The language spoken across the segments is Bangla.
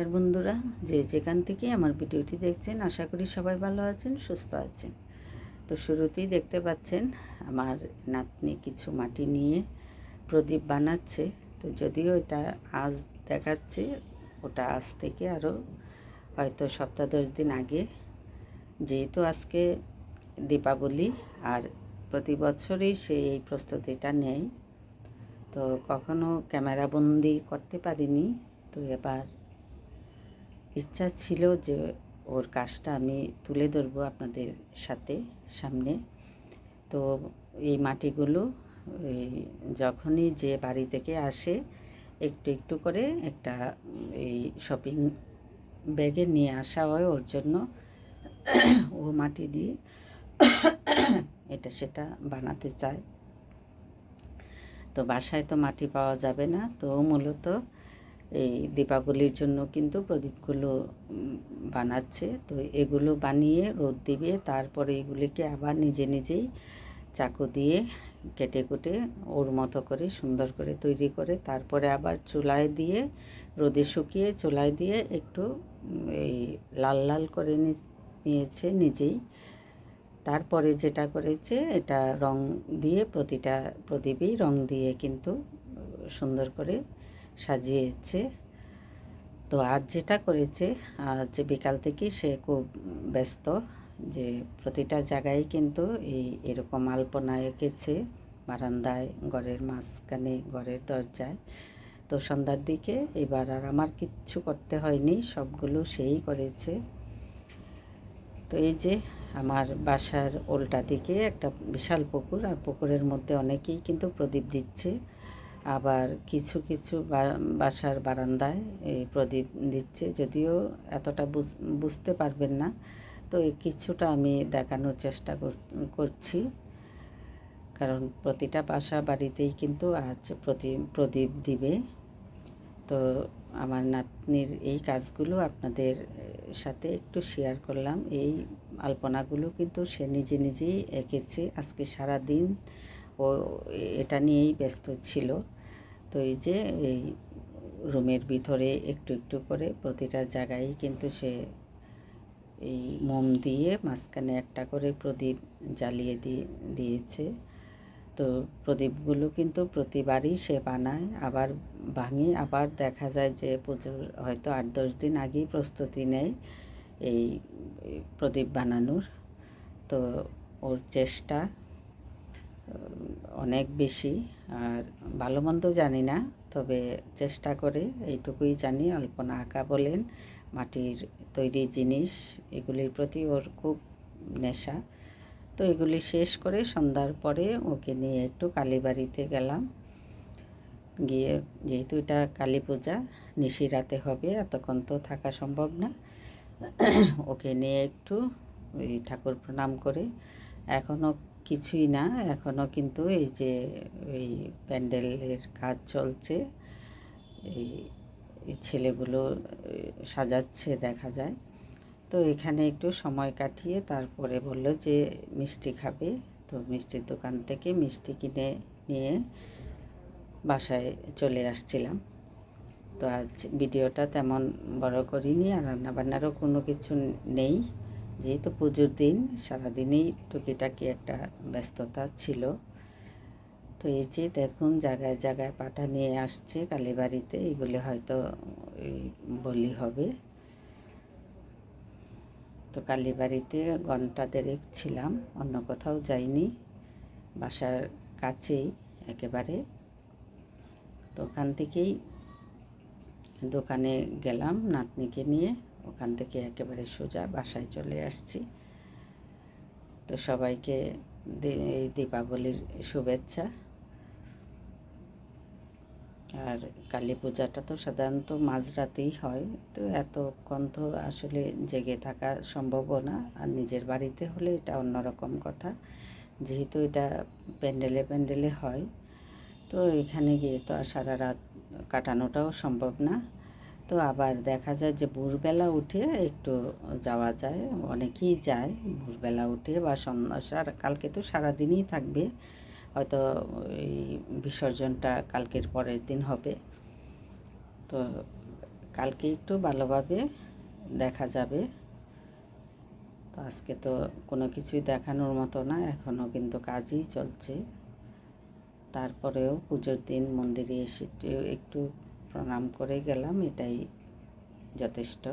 আর বন্ধুরা, যে যেখান থেকে আমার ভিডিওটি দেখছেন, আশা করি সবাই ভালো আছেন, সুস্থ আছেন। তো শুরুতেই দেখতে পাচ্ছেন, আমার নাতনি কিছু মাটি নিয়ে প্রদীপ বানাচ্ছে। তো যদিও এটা আজ দেখাচ্ছে, ওটা আজ থেকে আরও হয়তো সপ্তাহ দশ দিন আগে। যেহেতু আজকে দীপাবলি, আর প্রতি বছরই সে এই প্রস্তুতিটা নেয়। তো কখনো ক্যামেরা বন্দি করতে পারিনি, তো এবার ইচ্ছা ছিল যে ওর কাজটা আমি তুলে ধরবো আপনাদের সাথে সামনে। তো এই মাটিগুলো যখনই যে বাড়ি থেকে আসে, একটু একটু করে একটা, এই শপিং ব্যাগে নিয়ে আসা হয় ওর জন্য। ও মাটি দিয়ে এটা সেটা বানাতে চায়। তো বাসায় তো মাটি পাওয়া যাবে না। তো মূলত এই দীপাবলির জন্য কিন্তু প্রদীপগুলো বানাচ্ছে। তো এগুলো বানিয়ে রোদ দিবে, তারপরে এগুলিকে আবার নিজে নিজেই চাকু দিয়ে কেটে কুটে ওর মতো করে সুন্দর করে তৈরি করে, তারপরে আবার চুলায় দিয়ে, রোদে শুকিয়ে চুলায় দিয়ে একটু এই লাল লাল করে নিয়েছে নিজেই। তারপরে যেটা করেছে, এটা রং দিয়ে প্রতিটা প্রদীপেই রং দিয়ে কিন্তু সুন্দর করে সাজিয়েছে। তো আজ যেটা করেছে, আজ বিকাল থেকেই সে খুব ব্যস্ত যে প্রতিটা জায়গায় কিন্তু এই এরকম আলপনা এঁকেছে বারান্দায়, ঘরের মাঝখানে, ঘরের দরজায়। তো সন্ধ্যার দিকে এবার আর আমার কিচ্ছু করতে হয়নি, সবগুলো সেই করেছে। তো এই যে আমার বাসার উল্টা দিকে একটা বিশাল পুকুর, আর পুকুরের মধ্যে অনেকেই কিন্তু প্রদীপ দিচ্ছে। আবার কিছু কিছু বাসার বারান্দায় এই প্রদীপ দিচ্ছে। যদিও এতটা বুঝ- বুঝতে পারবেন না, তো এই কিছুটা আমি দেখানোর চেষ্টা কর- করছি। কারণ প্রতিটা বাসা বাড়িতেই কিন্তু আজ প্রতি, প্রদীপ দিবে। তো আমার নাতনির এই কাজগুলো আপনাদের সাথে একটু শেয়ার করলাম। এই আলপনাগুলো কিন্তু সে নিজে নিজেই এঁকেছে। আজকে সারা দিন ও এটা নিয়েই ব্যস্ত ছিল। তো এই যে, এই রুমের ভিতরে একটু একটু করে প্রতিটা জায়গায় কিন্তু সে এই মোম দিয়ে মাঝখানে একটা করে প্রদীপ জ্বালিয়ে দিয়ে, দিয়েছে। তো প্রদীপগুলো কিন্তু প্রতিবারই সে বানায়, আবার ভাঙি। আবার দেখা যায় যে পুজোর হয়তো আট দশ দিন আগেই প্রস্তুতি নেয় এই প্রদীপ বানানোর। তো ওর চেষ্টা অনেক বেশি আর ভালো মন্দ জানি না, তবে চেষ্টা করে এইটুকুই জানি। আলপনা আঁকা বলেন, মাটির তৈরি জিনিস, এগুলির প্রতি ওর খুব নেশা। তো এগুলি শেষ করে সন্ধ্যার পরে ওকে নিয়ে একটু কালীবাড়িতে গেলাম। গিয়ে যেহেতু এটা কালী পূজা, নিশি রাতে হবে, এতক্ষণ তো থাকা সম্ভব না। ওকে নিয়ে একটু ওই ঠাকুর প্রণাম করে, এখনও কিছুই না এখনও কিন্তু এই যে ওই প্যান্ডেলের কাজ চলছে। এই ছেলেগুলো সাজাচ্ছে দেখা যায়। তো এখানে একটু সময় কাটিয়ে তারপরে বলল যে, মিষ্টি খাবে। তো মিষ্টির দোকান থেকে মিষ্টি কিনে নিয়ে বাসায় চলে আসছিলাম। তো আজ ভিডিওটা তেমন বড় করিনি আর রান্নাবান্নারও কোনো কিছু নেই। যেহেতু পুজোর দিন, সারাদিনেই টুকিটাকি একটা ব্যস্ততা ছিল। তো এই যে দেখুন, জায়গায় জায়গায় পাটা নিয়ে আসছে কালীবাড়িতে, এগুলি হয়তো বলি হবে। তো কালীবাড়িতে ঘণ্টা দেড়েক ছিলাম, অন্য কোথাও যাইনি, বাসার কাছেই একেবারে। তো ওখান থেকেই দোকানে গেলাম নাতনিকে নিয়ে। ওখান থেকে একেবারে সোজা বাসায় চলে আসছি। তো সবাইকে এই দীপাবলির শুভেচ্ছা। আর কালী পূজাটা তো সাধারণত মাঝরাতেই হয়, তো এতক্ষণ তো আসলে জেগে থাকা সম্ভবও না। আর নিজের বাড়িতে হলে এটা অন্যরকম কথা, যেহেতু এটা প্যান্ডেলে প্যান্ডেলে হয়। তো এখানে গিয়ে তো আর সারা রাত কাটানোটাও সম্ভব না। তো আবার দেখা যায় যে ভোরবেলা উঠে একটু যাওয়া যায়, অনেকেই যায় ভোরবেলা উঠে বা সন্ধ্যা কালকে তো সারাদিনই থাকবে, হয়তো এই বিসর্জনটা কালকের পরের দিন হবে। তো কালকে একটু ভালোভাবে দেখা যাবে। তো আজকে তো কোনো কিছুই দেখানোর মতো না এখনও কিন্তু কাজই চলছে। তারপরেও পুজোর দিন মন্দিরে এসে একটু প্রণাম করে গেলাম, এটাই যথেষ্ট।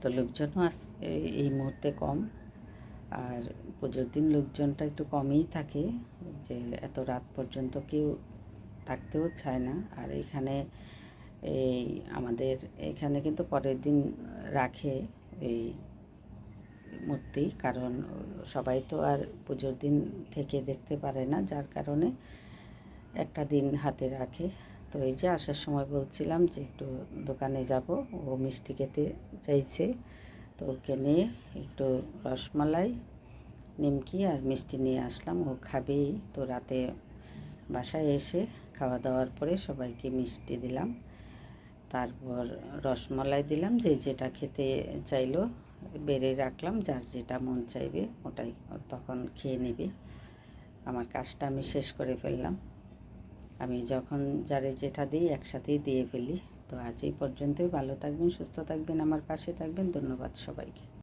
তো লোকজনও আস এই- মুহূর্তে কম, আর পুজোর দিন লোকজনটা একটু কমই থাকে, যে এত রাত পর্যন্ত কেউ থাকতেও চায় না। আর এখানে এই আমাদের, এখানে কিন্তু পরের দিন রাখে এই মূর্তি, কারণ সবাই তো আর পুজোর দিন থেকে দেখতে পারে না, যার কারণে একটা দিন হাতে রাখে। তো এই যে আসার সময় বলছিলাম যে একটু দোকানে যাব, ও মিষ্টি খেতে চাইছে, তো ওকে নিয়ে একটু রসমালাই, নিমকি আর মিষ্টি নিয়ে আসলাম। ও খাবেই, তো রাতে বাসায় এসে খাওয়া দাওয়ার পরে সবাইকে মিষ্টি দিলাম। তারপর রসমালাই দিলাম, যে যেটা খেতে চাইলো বেড়ে রাখলাম, যার যেটা মন চাইবে ওটাই তখন খেয়ে নেবে। আমার কাজটা আমি শেষ করে ফেললাম। আমি যখন যারে যেটা দিই একসাথেই দিয়ে ফেলি। তো আজ এই পর্যন্তই। ভালো থাকবেন, সুস্থ থাকবেন, আমার পাশে থাকবেন। ধন্যবাদ সবাইকে।